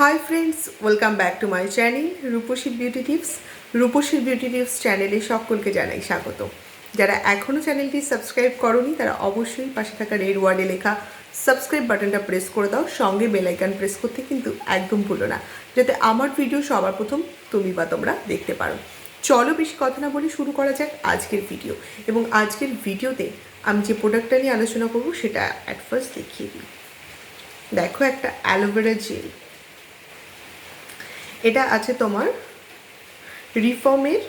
Hi friends welcome back to my channel রূপসীর beauty tips রূপসীর beauty tips চ্যানেলে সকলকে জানাই স্বাগত। যারা এখনও চ্যানেলটি সাবস্ক্রাইব করনি, তারা অবশ্যই পাশে থাকা রেড ওয়ার্ডে লেখা সাবস্ক্রাইব বাটনটা প্রেস করে দাও, সঙ্গে বেল আইকন প্রেস করতে কিন্তু একদম ভুলো না, যাতে আমার ভিডিও সবার প্রথম তুমি বা তোমরা দেখতে পারো। চলো বেশি কথা না বলে শুরু করা যাক আজকের ভিডিও এবং আজকের ভিডিওতে আমি যে প্রোডাক্টটা নিয়ে আলোচনা করব, সেটা অ্যাট ফার্স্ট দেখিয়ে দিই। দেখো একটা অ্যালোভেরা জেল এটা আছে তোমার রিফর্মের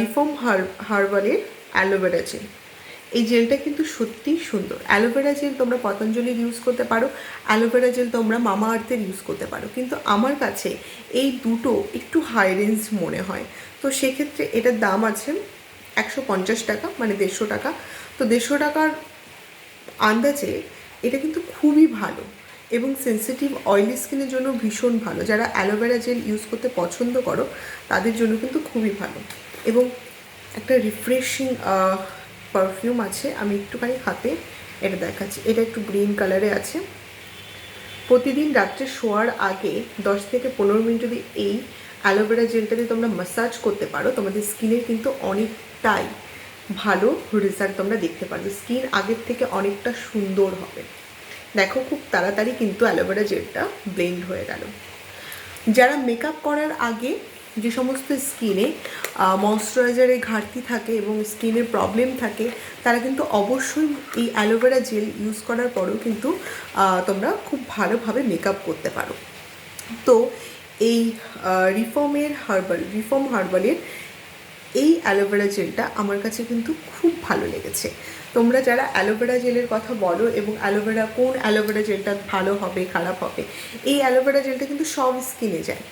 রিফর্ম হার, হার্বালের অ্যালোভেরা জেল। এই জেলটা কিন্তু সত্যিই সুন্দর। অ্যালোভেরা জেল তোমরা পতঞ্জলির ইউজ করতে পারো, অ্যালোভেরা জেল তোমরা মামা আর্থের ইউজ করতে পারো। কিন্তু আমার কাছে এই দুটো একটু হাই রেঞ্জ মনে হয়। তো সেক্ষেত্রে এটার দাম আছে একশো পঞ্চাশ টাকা মানে দেড়শো টাকা। তো দেড়শো টাকার আন্দাজে এটা কিন্তু খুবই ভালো। এবং সেন্সিটিভ অয়েলি স্কিনের জন্য ভীষণ ভালো। যারা অ্যালোভেরা জেল ইউজ করতে পছন্দ করো, তাদের জন্য কিন্তু খুবই ভালো। এবং একটা রিফ্রেশিং পারফিউম আছে, আমি একটুখানি হাতে এটা দেখাচ্ছি। এটা একটু গ্রিন কালারে আছে। প্রতিদিন রাত্রে শোয়ার আগে দশ থেকে পনেরো মিনিট যদি এই অ্যালোভেরা জেলটা দিয়ে তোমরা মাসাজ করতে পারো, তোমাদের স্কিনের কিন্তু অনেকটাই ভালো রেজাল্ট তোমরা দেখতে পারবে। স্কিন আগের থেকে অনেকটা সুন্দর হবে। দেখো খুব তাড়াতাড়ি কিন্তু অ্যালোভেরা জেলটা ব্লেন্ড হয়ে গেল। যারা মেকআপ করার আগে যে সমস্ত স্কিনে ময়শ্চারাইজারের ঘাটতি থাকে এবং স্কিনের প্রবলেম থাকে, তারা কিন্তু অবশ্যই এই অ্যালোভেরা জেল ইউজ করার পরেও কিন্তু তোমরা খুব ভালোভাবে মেকআপ করতে পারো। তো এই রিফর্মের হার্বাল, রিফর্ম হার্বালের অ্যালোভেরা জেলটা আমার কাছে কিন্তু খুব ভালো লেগেছে। তোমরা যারা অ্যালোভেরা জেলের কথা বলো এবং অ্যালোভেরা, কোন অ্যালোভেরা জেলটা ভালো হবে, খারাপ হবে, এই অ্যালোভেরা জেলটা কিন্তু সব স্কিনে যায়।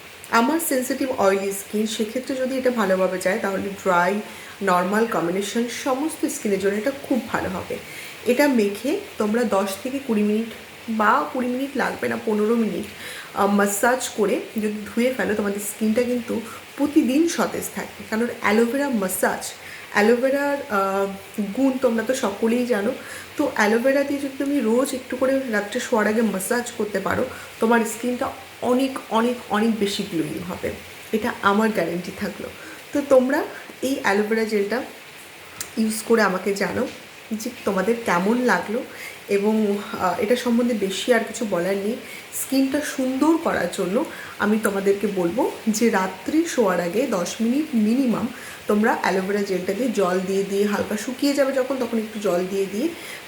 আমার সেন্সিটিভ অয়েলি স্কিন সেক্ষেত্রে যদি এটা ভালোভাবে যায়, তাহলে ড্রাই নর্মাল কম্বিনেশন সমস্ত স্কিনের জন্য এটা খুব ভালো হবে। এটা মেখে তোমরা দশ থেকে কুড়ি মিনিট বা কুড়ি মিনিট লাগবে না, পনেরো মিনিট মাসাজ করে যদি ধুয়ে ফেলো, তোমাদের স্কিনটা কিন্তু প্রতিদিন সতেজ থাকবে কারণ অ্যালোভেরা মাসাজ অ্যালোভেরার গুণ তোমরা তো সকলেই জানো। তো অ্যালোভেরা দিয়ে যদি তুমি রোজ একটু করে রাত্রে শোয়ার আগে মাসাজ করতে পারো, তোমার স্কিনটা অনেক অনেক অনেক বেশি গ্লোয়িং হবে। এটা আমার গ্যারেন্টি থাকল। তো তোমরা এই অ্যালোভেরা জেলটা ইউজ করে আমাকে জানো যে তোমাদের কেমন লাগল এবং এটা সম্বন্ধে বেশি আর কিছু বলার নেই। স্কিনটা সুন্দর করার জন্য আমি তোমাদেরকে বলব যে রাত্রি শোয়ার আগে দশ মিনিট মিনিমাম তোমরা অ্যালোভেরা জেলটাকে জল দিয়ে দিয়ে হালকা শুকিয়ে যাবে যখন, তখন একটু জল দিয়ে দিয়ে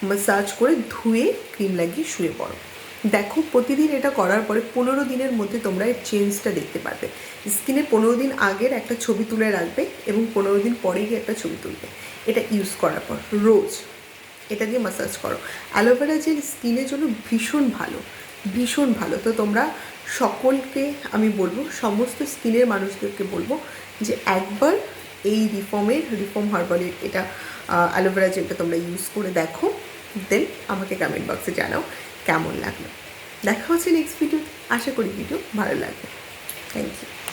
মাসাজ করে ধুয়ে ক্রিম লাগিয়ে শুয়ে পড়ো। দেখো, প্রতিদিন এটা করার পরে পনেরো দিনের মধ্যে তোমরা এর চেঞ্জটা দেখতে পারবে। স্কিনে পনেরো দিন আগের একটা ছবি তুলে রাখবে এবং পনেরো দিন পরে গিয়ে একটা ছবি তুলবে। এটা ইউজ করার পর, রোজ। এটা দিয়ে মাসাজ করো। অ্যালোভেরা জেল স্কিনের জন্য ভীষণ ভালো ভীষণ ভালো। তো তোমরা সকলকে আমি বলব, সমস্ত স্কিনের মানুষদেরকে বলব যে একবার এই রিফর্মের রিফর্ম হার্বালের এটা অ্যালোভেরা জেলটা তোমরা ইউজ করে দেখো। দেন আমাকে কমেন্ট বক্সে জানাও কেমন লাগল। দেখা হচ্ছে নেক্সট ভিডিও আশা করি ভিডিও ভালো লাগবে। Thank you